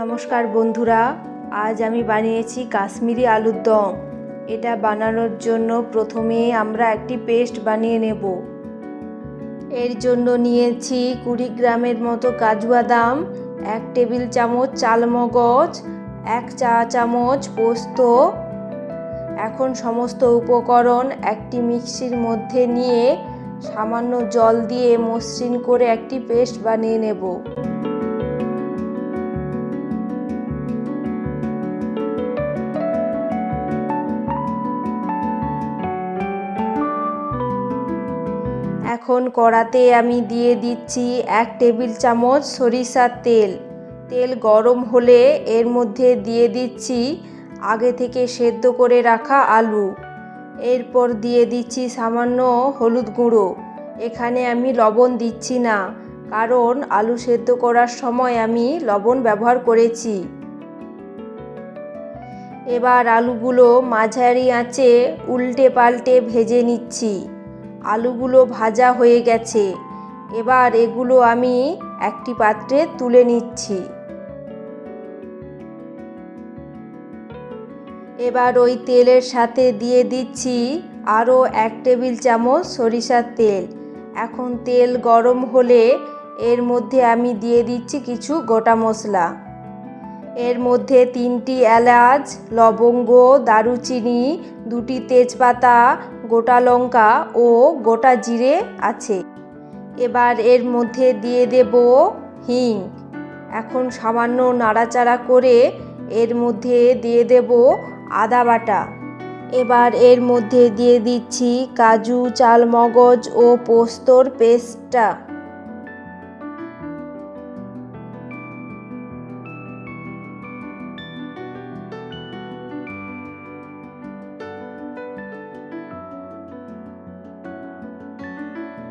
নমস্কার বন্ধুরা, আজ আমি বানিয়েছি কাশ্মীরি আলুর দম। এটা বানানোর জন্য প্রথমে আমরা একটি পেস্ট বানিয়ে নেব। এর জন্য নিয়েছি কুড়ি গ্রামের মতো কাজু বাদাম এক টেবিল চামচ চালমগজ, এক চা চামচ পোস্ত। এখন সমস্ত উপকরণ একটি মিক্সির মধ্যে নিয়ে সামান্য জল দিয়ে মসৃণ করে একটি পেস্ট বানিয়ে নেব। এখন কড়াতে আমি দিয়ে দিচ্ছি এক টেবিল চামচ সরিষার তেল। তেল গরম হলে এর মধ্যে দিয়ে দিচ্ছি আগে থেকে সেদ্ধ করে রাখা আলু। এরপর দিয়ে দিচ্ছি সামান্য হলুদ গুঁড়ো। এখানে আমি লবণ দিচ্ছি না, কারণ আলু সেদ্ধ করার সময় আমি লবণ ব্যবহার করেছি। এবার আলুগুলো মাঝারি আঁচে উল্টে পাল্টে ভেজে নিচ্ছি। আলুগুলো ভাজা হয়ে গেছে। এবার এগুলো আমি একটি পাত্রে তুলে নিচ্ছি। এবার ওই তেলের সাথে দিয়ে দিচ্ছি আরও এক টেবিল চামচ সরিষার তেল। এখন তেল গরম হলে এর মধ্যে আমি দিয়ে দিচ্ছি কিছু গোটা মশলা। এর মধ্যে তিনটি এলাচ, লবঙ্গ, দারুচিনি, দুটি তেজপাতা, গোটা লঙ্কা ও গোটা জিরে আছে। এবার এর মধ্যে দিয়ে দেব হিং। এখন সামান্য নাড়াচাড়া করে এর মধ্যে দিয়ে দেব আদা বাটা। এবার এর মধ্যে দিয়ে দিচ্ছি কাজু, চালমগজ ও পোস্তর পেস্টটা।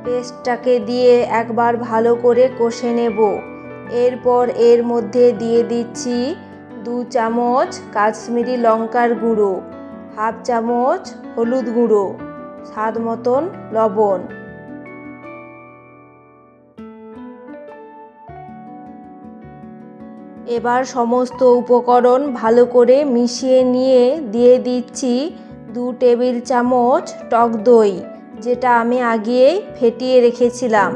পেস্টটাকে দিয়ে একবার ভালো করে কষে নেব। এরপর এর মধ্যে দিয়ে দিচ্ছি দু চামচ কাশ্মীরি লঙ্কার গুঁড়ো, হাফ চামচ হলুদ গুঁড়ো, স্বাদ মতন লবণ। এবার সমস্ত উপকরণ ভালো করে মিশিয়ে নিয়ে দিয়ে দিচ্ছি দু টেবিল চামচ টক দই। যেটা আমি আগেই ফেটিয়ে রেখেছিলাম।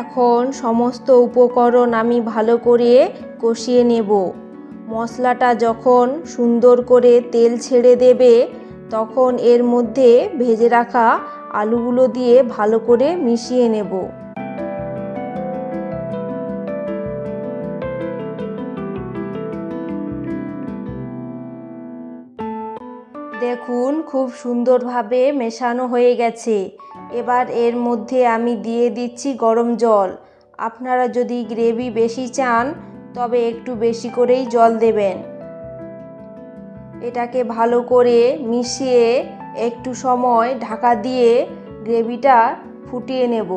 এখন সমস্ত উপকরণ আমি ভালো করে কষিয়ে নেব। মশলাটা যখন সুন্দর করে তেল ছেড়ে দেবে, তখন এর মধ্যে ভেজে রাখা আলুগুলো দিয়ে ভালো করে মিশিয়ে নেব। দেখুন, খুব সুন্দরভাবে মেশানো হয়ে গেছে। এবার এর মধ্যে আমি দিয়ে দিচ্ছি গরম জল। আপনারা যদি গ্রেভি বেশি চান, তবে একটু বেশি করেই জল দেবেন। এটাকে ভালো করে মিশিয়ে একটু সময় ঢাকা দিয়ে গ্রেভিটা ফুটিয়ে নেব।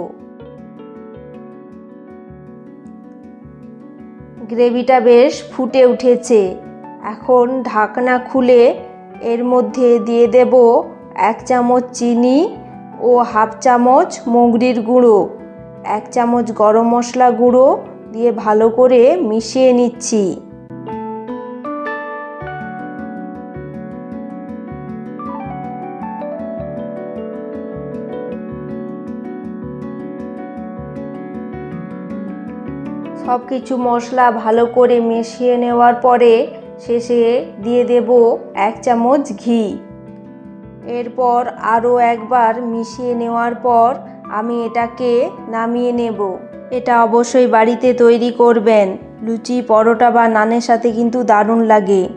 গ্রেভিটা বেশ ফুটে উঠেছে। এখন ঢাকনা খুলে এর মধ্যে দিয়ে দেব এক চামচ চিনি ও হাফ চামচ মুগরির গুঁড়ো। এক চামচ গরম মশলা গুঁড়ো দিয়ে ভালো করে মিশিয়ে নিচ্ছি। সব কিছু মশলা ভালো করে মিশিয়ে নেওয়ার পরে শেষে দিয়ে দেব এক চামচ ঘি। এরপর আরও একবার মিশিয়ে নেওয়ার পর আমি এটাকে নামিয়ে নেব। এটা অবশ্যই বাড়িতে তৈরি করবেন। লুচি, পরোটা বা নানের সাথে কিন্তু দারুণ লাগে।